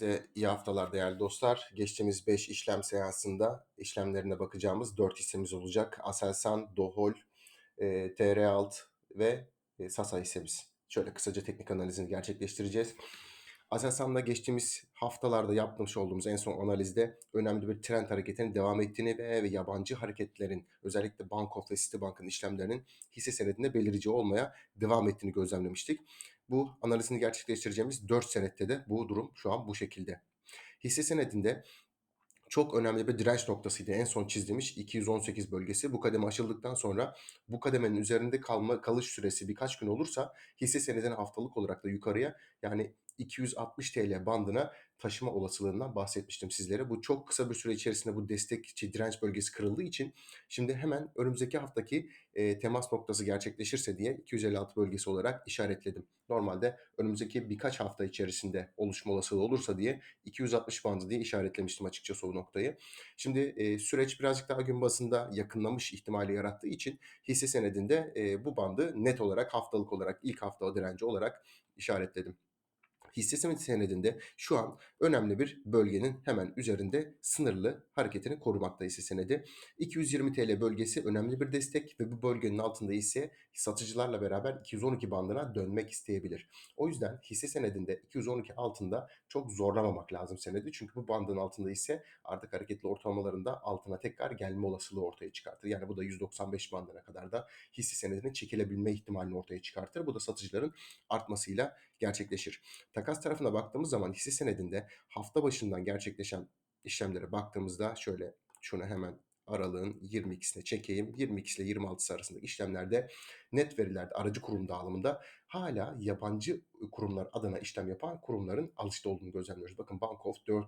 Hepinize iyi haftalar değerli dostlar. Geçtiğimiz 5 işlem seansında işlemlerine bakacağımız 4 hissemiz olacak. Aselsan, Dohol, e, TR Alt ve e, Sasa hissemiz. Şöyle kısaca teknik analizini gerçekleştireceğiz. Aselsan'da geçtiğimiz haftalarda yapmış olduğumuz en son analizde önemli bir trend hareketinin devam ettiğini ve, ve yabancı hareketlerin özellikle Bank of ve Citibank'ın işlemlerinin hisse senedinde belirici olmaya devam ettiğini gözlemlemiştik. Bu analizini gerçekleştireceğimiz 4 senette de bu durum şu an bu şekilde. Hisse senedinde çok önemli bir direnç noktasıydı. En son çizdiğimiz 218 bölgesi. Bu kademe aşıldıktan sonra bu kademenin üzerinde kalma kalış süresi birkaç gün olursa hisse senedini haftalık olarak da yukarıya yani 260 TL bandına taşıma olasılığından bahsetmiştim sizlere. Bu çok kısa bir süre içerisinde bu destekçi direnç bölgesi kırıldığı için şimdi hemen önümüzdeki haftaki e, temas noktası gerçekleşirse diye 256 bölgesi olarak işaretledim. Normalde önümüzdeki birkaç hafta içerisinde oluşma olasılığı olursa diye 260 bandı diye işaretlemiştim açıkçası o noktayı. Şimdi e, süreç birazcık daha gün basında yakınlamış ihtimali yarattığı için hisse senedinde e, bu bandı net olarak haftalık olarak ilk hafta direnci olarak işaretledim hisse senedinde şu an önemli bir bölgenin hemen üzerinde sınırlı hareketini korumakta hisse senedi. 220 TL bölgesi önemli bir destek ve bu bölgenin altında ise satıcılarla beraber 212 bandına dönmek isteyebilir. O yüzden hisse senedinde 212 altında çok zorlamamak lazım senedi. Çünkü bu bandın altında ise artık hareketli ortalamalarında altına tekrar gelme olasılığı ortaya çıkartır. Yani bu da 195 bandına kadar da hisse senedinin çekilebilme ihtimalini ortaya çıkartır. Bu da satıcıların artmasıyla gerçekleşir. Takas tarafına baktığımız zaman hisse senedinde hafta başından gerçekleşen işlemlere baktığımızda şöyle şunu hemen aralığın 22'sine çekeyim. 22 ile 26 arasındaki işlemlerde net verilerde aracı kurum dağılımında hala yabancı kurumlar adına işlem yapan kurumların alışta olduğunu gözlemliyoruz. Bakın Bank of 4,5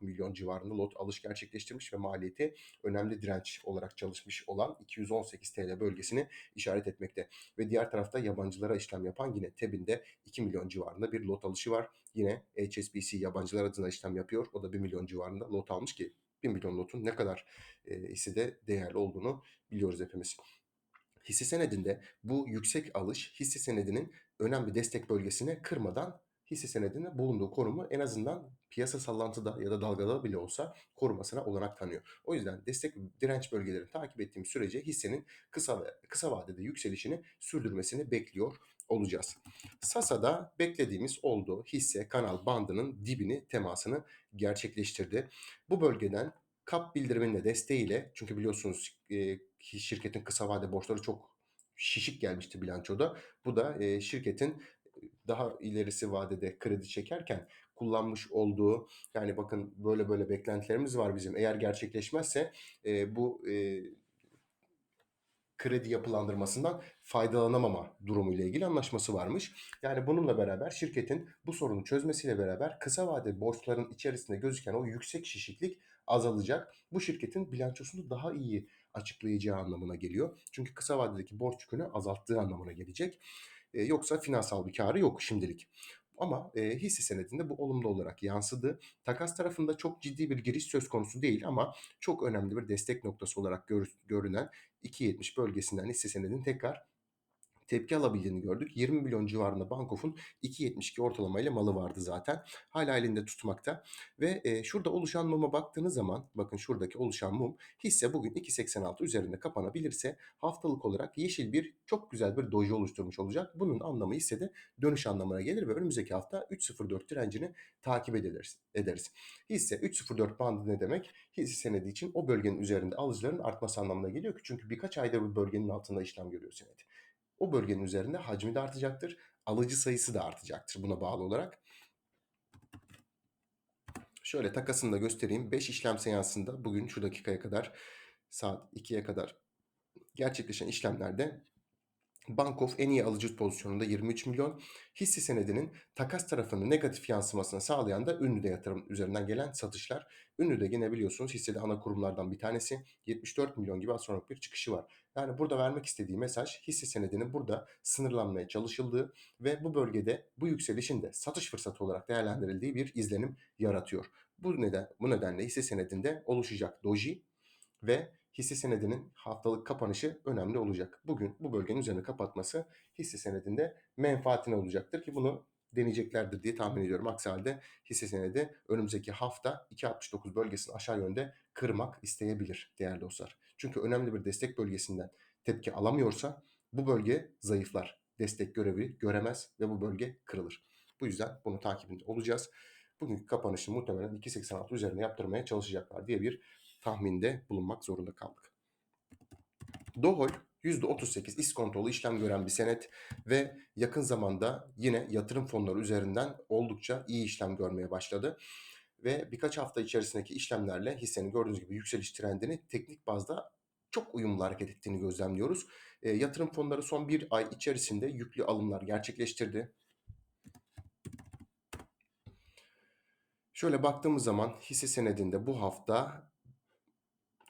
milyon civarında lot alış gerçekleştirmiş ve maliyeti önemli direnç olarak çalışmış olan 218 TL bölgesini işaret etmekte. Ve diğer tarafta yabancılara işlem yapan yine TEB'inde 2 milyon civarında bir lot alışı var. Yine HSBC yabancılar adına işlem yapıyor. O da 1 milyon civarında lot almış ki 1 milyon notun ne kadar e, hissede değerli olduğunu biliyoruz hepimiz. Hisse senedinde bu yüksek alış hisse senedinin önemli destek bölgesine kırmadan hisse senedinin bulunduğu konumu en azından piyasa sallantıda ya da dalgada bile olsa korumasına olanak tanıyor. O yüzden destek direnç bölgelerini takip ettiğim sürece hissenin kısa ve kısa vadede yükselişini sürdürmesini bekliyor olacağız. Sasa'da beklediğimiz oldu. Hisse kanal bandının dibini temasını gerçekleştirdi. Bu bölgeden kap bildiriminin desteğiyle çünkü biliyorsunuz e, şirketin kısa vade borçları çok şişik gelmişti bilançoda. Bu da e, şirketin daha ilerisi vadede kredi çekerken kullanmış olduğu yani bakın böyle böyle beklentilerimiz var bizim. Eğer gerçekleşmezse e, bu e, kredi yapılandırmasından faydalanamama durumu ile ilgili anlaşması varmış. Yani bununla beraber şirketin bu sorunu çözmesiyle beraber kısa vade borçların içerisinde gözüken o yüksek şişiklik azalacak. Bu şirketin bilançosunu daha iyi açıklayacağı anlamına geliyor. Çünkü kısa vadedeki borç yükünü azalttığı anlamına gelecek. E, yoksa finansal bir karı yok şimdilik. Ama e, hisse senedinde bu olumlu olarak yansıdı. Takas tarafında çok ciddi bir giriş söz konusu değil ama çok önemli bir destek noktası olarak gör, görünen 2.70 bölgesinden hisse senedinin tekrar tepki alabildiğini gördük. 20 milyon civarında Bankof'un 2.72 ortalamayla malı vardı zaten. Hala elinde tutmakta. Ve e, şurada oluşan muma baktığınız zaman bakın şuradaki oluşan mum hisse bugün 2.86 üzerinde kapanabilirse haftalık olarak yeşil bir çok güzel bir doji oluşturmuş olacak. Bunun anlamı hissede dönüş anlamına gelir ve önümüzdeki hafta 3.04 direncini takip ederiz. ederiz. Hisse 3.04 bandı ne demek? Hisse senedi için o bölgenin üzerinde alıcıların artması anlamına geliyor çünkü birkaç aydır bu bölgenin altında işlem görüyor senet o bölgenin üzerinde hacmi de artacaktır. Alıcı sayısı da artacaktır buna bağlı olarak. Şöyle takasını da göstereyim. 5 işlem seansında bugün şu dakikaya kadar saat 2'ye kadar gerçekleşen işlemlerde Bankof en iyi alıcı pozisyonunda 23 milyon. Hisse senedinin takas tarafının negatif yansımasını sağlayan da Ünlü'de yatırım üzerinden gelen satışlar. Ünlü'de yine biliyorsunuz hissede ana kurumlardan bir tanesi. 74 milyon gibi astronomik bir çıkışı var. Yani burada vermek istediği mesaj hisse senedinin burada sınırlanmaya çalışıldığı ve bu bölgede bu yükselişin de satış fırsatı olarak değerlendirildiği bir izlenim yaratıyor. Bu neden bu nedenle hisse senedinde oluşacak doji ve hisse senedinin haftalık kapanışı önemli olacak. Bugün bu bölgenin üzerine kapatması hisse senedinde menfaatine olacaktır ki bunu deneyeceklerdir diye tahmin ediyorum. Aksi halde hisse senedi önümüzdeki hafta 2.69 bölgesini aşağı yönde kırmak isteyebilir değerli dostlar. Çünkü önemli bir destek bölgesinden tepki alamıyorsa bu bölge zayıflar. Destek görevi göremez ve bu bölge kırılır. Bu yüzden bunu takibinde olacağız. Bugünkü kapanışı muhtemelen 2.86 üzerine yaptırmaya çalışacaklar diye bir tahminde bulunmak zorunda kaldık. Dohol %38 iskontolu işlem gören bir senet ve yakın zamanda yine yatırım fonları üzerinden oldukça iyi işlem görmeye başladı. Ve birkaç hafta içerisindeki işlemlerle hissenin gördüğünüz gibi yükseliş trendini teknik bazda çok uyumlu hareket ettiğini gözlemliyoruz. E, yatırım fonları son bir ay içerisinde yüklü alımlar gerçekleştirdi. Şöyle baktığımız zaman hisse senedinde bu hafta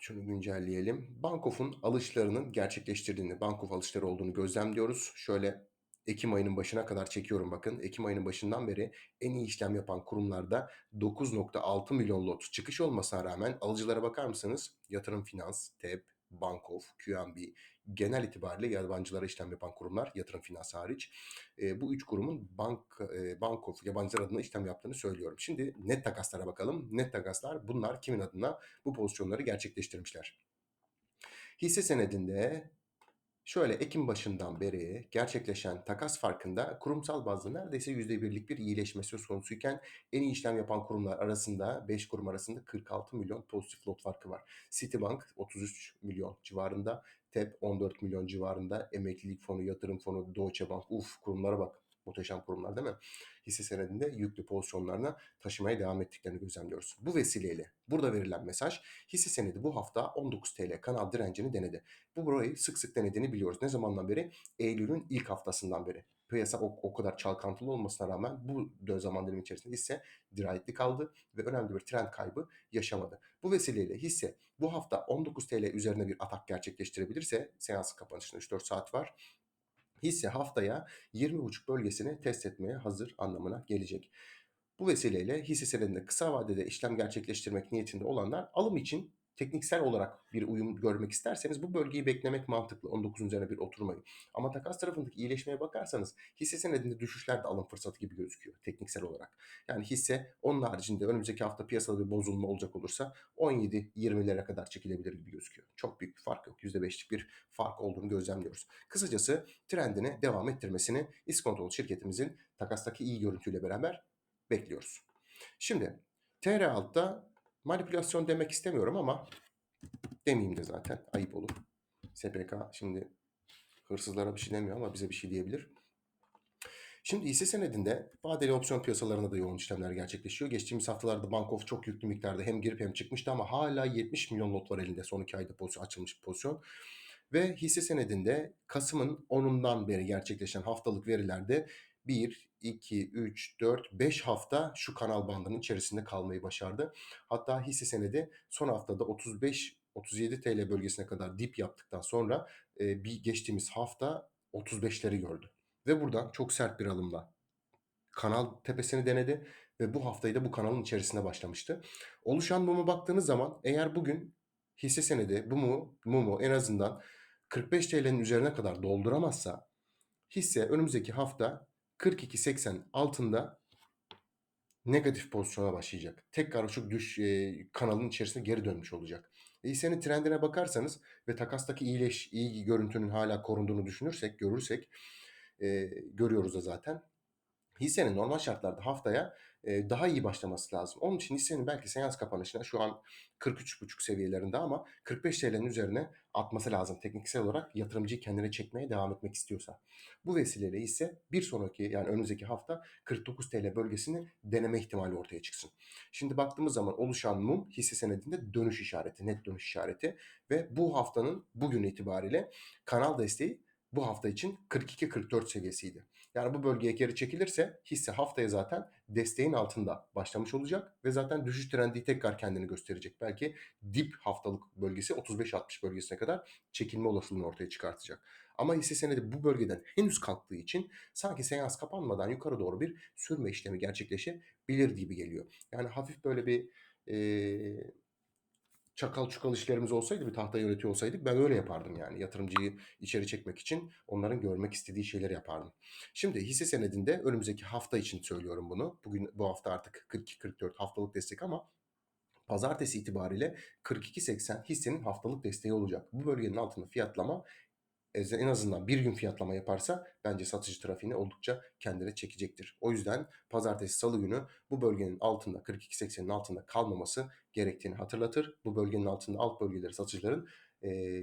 şunu güncelleyelim. Bankof'un alışlarının gerçekleştirdiğini, Bankof alışları olduğunu gözlemliyoruz. Şöyle Ekim ayının başına kadar çekiyorum bakın. Ekim ayının başından beri en iyi işlem yapan kurumlarda 9.6 milyon lot çıkış olmasına rağmen alıcılara bakar mısınız? Yatırım Finans, TEP, Bankof, QNB genel itibariyle yabancılara işlem yapan kurumlar yatırım finans hariç e, bu üç kurumun bank e, Bankof yabancılar adına işlem yaptığını söylüyorum. Şimdi net takaslara bakalım. Net takaslar bunlar kimin adına bu pozisyonları gerçekleştirmişler. Hisse senedinde Şöyle Ekim başından beri gerçekleşen takas farkında kurumsal bazda neredeyse %1'lik bir iyileşme söz konusuyken en iyi işlem yapan kurumlar arasında 5 kurum arasında 46 milyon pozitif lot farkı var. Citibank 33 milyon civarında, TEP 14 milyon civarında, Emeklilik Fonu, Yatırım Fonu, Deutsche Bank, uf kurumlara bak. Muhteşem kurumlar değil mi? Hisse senedinde yüklü pozisyonlarına taşımaya devam ettiklerini gözlemliyoruz. Bu vesileyle burada verilen mesaj hisse senedi bu hafta 19 TL kanal direncini denedi. Bu burayı sık sık denediğini biliyoruz. Ne zamandan beri? Eylül'ün ilk haftasından beri. Piyasa o, o kadar çalkantılı olmasına rağmen bu zaman dilimi içerisinde hisse dirayetli kaldı ve önemli bir trend kaybı yaşamadı. Bu vesileyle hisse bu hafta 19 TL üzerine bir atak gerçekleştirebilirse seans kapanışında 3-4 saat var hisse haftaya 20.5 bölgesini test etmeye hazır anlamına gelecek. Bu vesileyle hisse senedinde kısa vadede işlem gerçekleştirmek niyetinde olanlar alım için tekniksel olarak bir uyum görmek isterseniz bu bölgeyi beklemek mantıklı. 19 üzerine bir oturmayın. Ama takas tarafındaki iyileşmeye bakarsanız hisse senedinde düşüşler de alım fırsatı gibi gözüküyor tekniksel olarak. Yani hisse onun haricinde önümüzdeki hafta piyasada bir bozulma olacak olursa 17-20'lere kadar çekilebilir gibi gözüküyor. Çok büyük bir fark yok. %5'lik bir fark olduğunu gözlemliyoruz. Kısacası trendini devam ettirmesini İskontolu şirketimizin takastaki iyi görüntüyle beraber bekliyoruz. Şimdi TR altta manipülasyon demek istemiyorum ama demeyeyim de zaten ayıp olur. SPK şimdi hırsızlara bir şey demiyor ama bize bir şey diyebilir. Şimdi hisse senedinde vadeli opsiyon piyasalarında da yoğun işlemler gerçekleşiyor. Geçtiğimiz haftalarda Bankof çok yüklü miktarda hem girip hem çıkmıştı ama hala 70 milyon lot var elinde son iki ayda pozisyon, açılmış pozisyon. Ve hisse senedinde Kasım'ın 10'undan beri gerçekleşen haftalık verilerde 1, 2, 3, 4, 5 hafta şu kanal bandının içerisinde kalmayı başardı. Hatta hisse senedi son haftada 35 37 TL bölgesine kadar dip yaptıktan sonra e, bir geçtiğimiz hafta 35'leri gördü. Ve buradan çok sert bir alımla kanal tepesini denedi ve bu haftayı da bu kanalın içerisine başlamıştı. Oluşan muma baktığınız zaman eğer bugün hisse senedi bu mu, mumu en azından 45 TL'nin üzerine kadar dolduramazsa hisse önümüzdeki hafta 42.80 altında negatif pozisyona başlayacak. Tekrar şu düş e, kanalın içerisine geri dönmüş olacak. E, hissenin trendine bakarsanız ve takastaki iyileş, iyi görüntünün hala korunduğunu düşünürsek, görürsek e, görüyoruz da zaten. Hissenin normal şartlarda haftaya e, daha iyi başlaması lazım. Onun için hissenin belki seans kapanışına şu an 43,5 seviyelerinde ama 45 TL'nin üzerine atması lazım tekniksel olarak yatırımcıyı kendine çekmeye devam etmek istiyorsa. Bu vesileyle ise bir sonraki yani önümüzdeki hafta 49 TL bölgesini deneme ihtimali ortaya çıksın. Şimdi baktığımız zaman oluşan mum hisse senedinde dönüş işareti, net dönüş işareti ve bu haftanın bugün itibariyle kanal desteği bu hafta için 42-44 seviyesiydi. Yani bu bölgeye geri çekilirse hisse haftaya zaten desteğin altında başlamış olacak ve zaten düşüş trendi tekrar kendini gösterecek. Belki dip haftalık bölgesi 35-60 bölgesine kadar çekilme olasılığını ortaya çıkartacak. Ama hisse senedi bu bölgeden henüz kalktığı için sanki seans kapanmadan yukarı doğru bir sürme işlemi gerçekleşebilir gibi geliyor. Yani hafif böyle bir ee, çakal çukal işlerimiz olsaydı, bir tahta yönetiyor olsaydık ben öyle yapardım yani. Yatırımcıyı içeri çekmek için onların görmek istediği şeyleri yapardım. Şimdi hisse senedinde önümüzdeki hafta için söylüyorum bunu. Bugün bu hafta artık 42-44 haftalık destek ama pazartesi itibariyle 42.80 hissenin haftalık desteği olacak. Bu bölgenin altında fiyatlama en azından bir gün fiyatlama yaparsa bence satıcı trafiğini oldukça kendine çekecektir. O yüzden pazartesi salı günü bu bölgenin altında 42.80'in altında kalmaması gerektiğini hatırlatır. Bu bölgenin altında alt bölgeleri satıcıların e,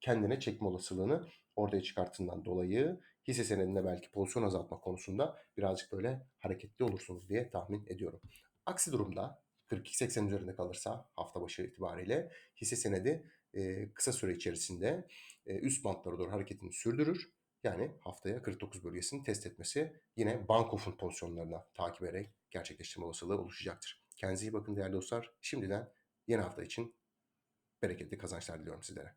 kendine çekme olasılığını ortaya çıkarttığından dolayı hisse senedinde belki pozisyon azaltma konusunda birazcık böyle hareketli olursunuz diye tahmin ediyorum. Aksi durumda 42.80 üzerinde kalırsa hafta başı itibariyle hisse senedi e, kısa süre içerisinde üst bantlara doğru hareketini sürdürür. Yani haftaya 49 bölgesini test etmesi yine banko fund pozisyonlarına takip ederek gerçekleştirme olasılığı oluşacaktır. Kendinize iyi bakın değerli dostlar. Şimdiden yeni hafta için bereketli kazançlar diliyorum sizlere.